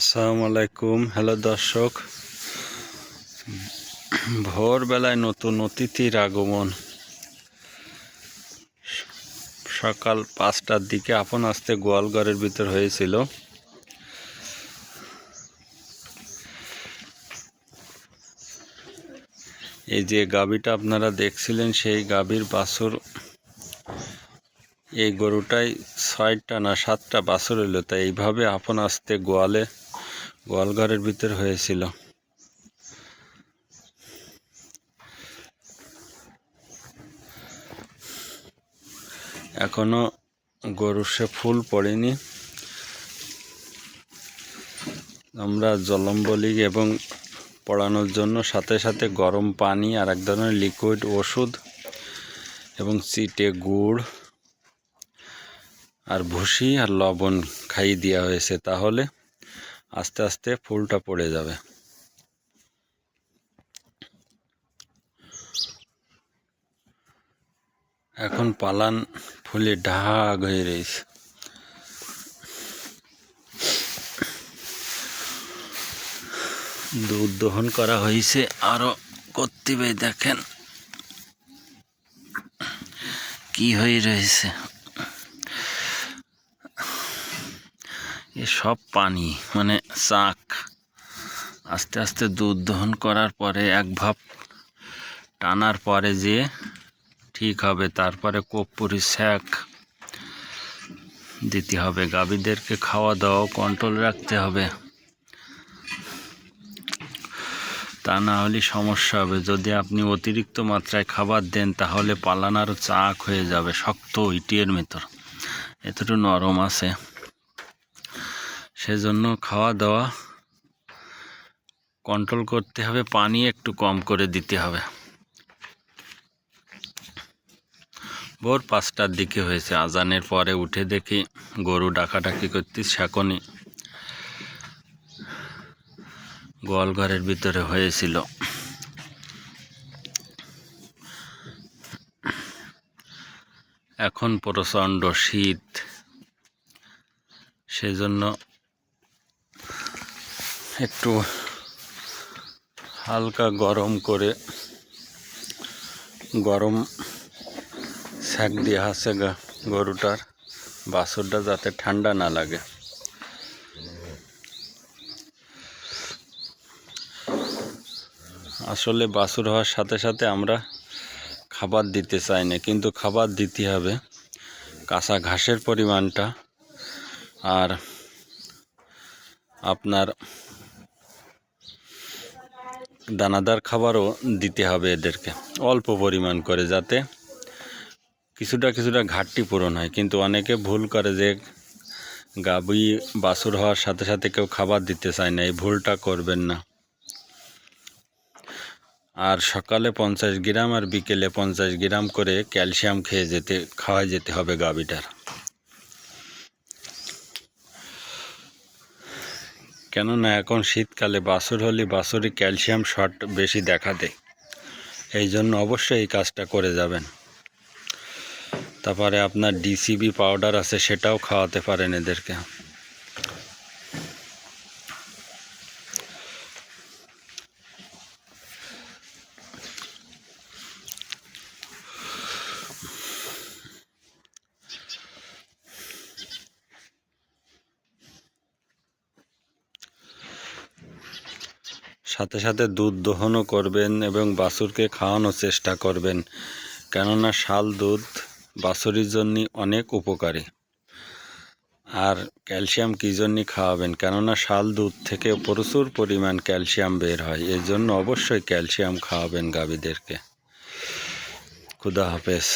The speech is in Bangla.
আসসালামু আলাইকুম হ্যালো দর্শক। ভোরবেলায় নতুন অতিথির আগমন। সকাল পাঁচটার দিকে আপন আসতে গোয়ালঘরের ভিতর হয়েছিল। এই যে গাভীটা আপনারা দেখছিলেন, সেই গাভীর বাছুর এই গরুটাই ছয়টা না সাতটা বাছুর হইল তাই এইভাবে আপন আসতে গোয়ালে গোয়ালঘরের ভিতর হয়েছিল। এখনও গরুর সে ফুল পড়েনি। আমরা জলম্বলি এবং পড়ানোর জন্য সাথে সাথে গরম পানি আর এক ধরনের লিকুইড ওষুধ এবং চিটে গুড় আর ভুসি আর লবণ খাইয়ে দেওয়া হয়েছে। তাহলে আস্তে আস্তে ফুলটা পড়ে যাবে। এখন পালান ফুলে ঢাক হয়ে রয়েছে। দুধ দহন করা হয়েছে, আরও করতে দেখেন। কি হয়ে রয়েছে? সব পানি মানে চাক আস্তে আস্তে দুধ দহন করার পরে এক ভাব টানার পরে যে ঠিক হবে, তারপরে কর্পূরি শ্যাক দিতে হবে। গাভীদেরকে খাওয়া দাওয়া কন্ট্রোল রাখতে হবে। তা না হলে সমস্যা হবে। যদি আপনি অতিরিক্ত মাত্রায় খাবার দেন, তাহলে পালান আরও চাক হয়ে যাবে, শক্ত ইটিয়ের ভেতর। এতটুকু নরম আছে। সেজন্য খাওয়া দাওয়া কন্ট্রোল করতে হবে, পানি একটু কম করে দিতে হবে। ভোর পাঁচটার দিকে হয়েছে, আজানের পরে উঠে দেখি গরু ডাকাডাকি সেখনই গোয়াল ঘরের ভিতরে হয়েছিল। এখন প্রচণ্ড শীত। সেজন্য একটু হালকা গরম করে গরম শাক দিয়ে আছে গরুটার। বাছুরটা যাতে ঠান্ডা না লাগে। আসলে বাছুর হওয়ার সাথে সাথে আমরা খাবার দিতে চাই না, কিন্তু খাবার দিতে হবে। কাঁচা ঘাসের পরিমাণটা। আর আপনার দানাদার খাবারও দিতে হবে এদেরকে, অল্প পরিমাণ করে যাতে কিছুটা কিছুটা ঘাটতি পূরণ হয়। কিন্তু অনেকে ভুল করে যে গাবি বাছুর হওয়ার সাথে সাথে কেউ খাবার দিতে চায় না, এই ভুলটা করবেন না। আর সকালে পঞ্চাশ গ্রাম আর বিকেলে পঞ্চাশ গ্রাম করে ক্যালসিয়াম খেয়ে যেতে খাওয়া যেতে হবে গাবিটার কেননা এখন শীতকালে বাছুর হলে বাছুরে ক্যালসিয়াম শর্ট বেশি দেখা দেয়। এই জন্য অবশ্যই এই কাজটা করে যাবেন। তারপরে আপনার ডিসিবি পাউডার আছে, সেটাও খাওয়াতে পারেন এদেরকে। সাথে সাথে দুধ দহনও করবেন এবং বাছুরকে খাওয়ানোর চেষ্টা করবেন। কেননা শাল দুধ বাছুরির জন্য অনেক উপকারী। আর ক্যালসিয়াম কী জন্যে খাওয়াবেন? কেননা শাল দুধ থেকে প্রচুর পরিমাণ ক্যালসিয়াম বের হয়। এর জন্য অবশ্যই ক্যালসিয়াম খাওয়াবেন গাভীদেরকে। খুদা হাফেজ।